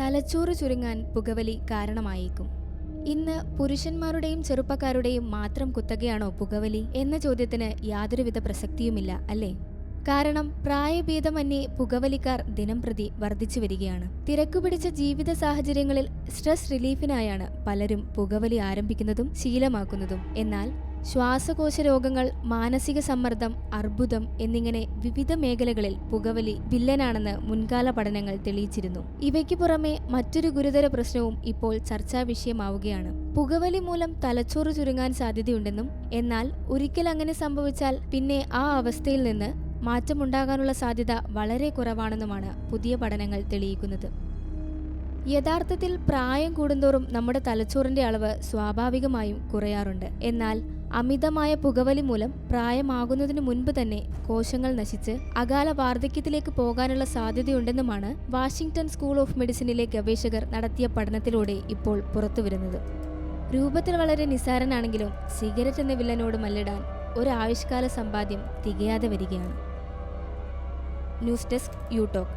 തലച്ചോറ് ചുരുങ്ങാൻ പുകവലി കാരണമായേക്കും. ഇന്ന് പുരുഷന്മാരുടെയും ചെറുപ്പക്കാരുടെയും മാത്രം കുത്തകയാണോ പുകവലി എന്ന ചോദ്യത്തിന് യാതൊരുവിധ പ്രസക്തിയുമില്ല അല്ലേ? കാരണം പ്രായഭേദമന്യേ പുകവലിക്കാർ ദിനം പ്രതി വർദ്ധിച്ചു വരികയാണ്. തിരക്കുപിടിച്ച ജീവിത സാഹചര്യങ്ങളിൽ സ്ട്രെസ് റിലീഫിനായാണ് പലരും പുകവലി ആരംഭിക്കുന്നതും ശീലമാക്കുന്നതും. എന്നാൽ ശ്വാസകോശ രോഗങ്ങൾ മാനസിക സമ്മർദ്ദം അർബുദം എന്നിങ്ങനെ വിവിധ മേഖലകളിൽ പുകവലി വില്ലനാണെന്ന് മുൻകാല പഠനങ്ങൾ തെളിയിച്ചിരുന്നു. ഇവയ്ക്ക് പുറമെ മറ്റൊരു ഗുരുതര പ്രശ്നവും ഇപ്പോൾ ചർച്ചാ വിഷയമാവുകയാണ്. പുകവലി മൂലം തലച്ചോറ് ചുരുങ്ങാൻ സാധ്യതയുണ്ടെന്നും എന്നാൽ ഒരിക്കൽ അങ്ങനെ സംഭവിച്ചാൽ പിന്നെ ആ അവസ്ഥയിൽ നിന്ന് മാറ്റമുണ്ടാകാനുള്ള സാധ്യത വളരെ കുറവാണെന്നുമാണ് പുതിയ പഠനങ്ങൾ തെളിയിക്കുന്നത്. യഥാർത്ഥത്തിൽ പ്രായം കൂടുന്തോറും നമ്മുടെ തലച്ചോറിന്റെ അളവ് സ്വാഭാവികമായും കുറയാറുണ്ട്. എന്നാൽ അമിതമായ പുകവലി മൂലം പ്രായമാകുന്നതിനു മുൻപ് തന്നെ കോശങ്ങൾ നശിച്ച് അകാല വാർദ്ധക്യത്തിലേക്ക് പോകാനുള്ള സാധ്യതയുണ്ടെന്നുമാണ് വാഷിംഗ്ടൺ സ്കൂൾ ഓഫ് മെഡിസിനിലെ ഗവേഷകർ നടത്തിയ പഠനത്തിലൂടെ ഇപ്പോൾ പുറത്തുവരുന്നത്. രൂപത്തിൽ വളരെ നിസാരനാണെങ്കിലും സിഗരറ്റ് എന്ന വില്ലനോട് മല്ലിടാൻ ഒരു ആവിഷ്കാല സമ്പാദ്യം തികയാതെ വരികയാണ്. News desk you talk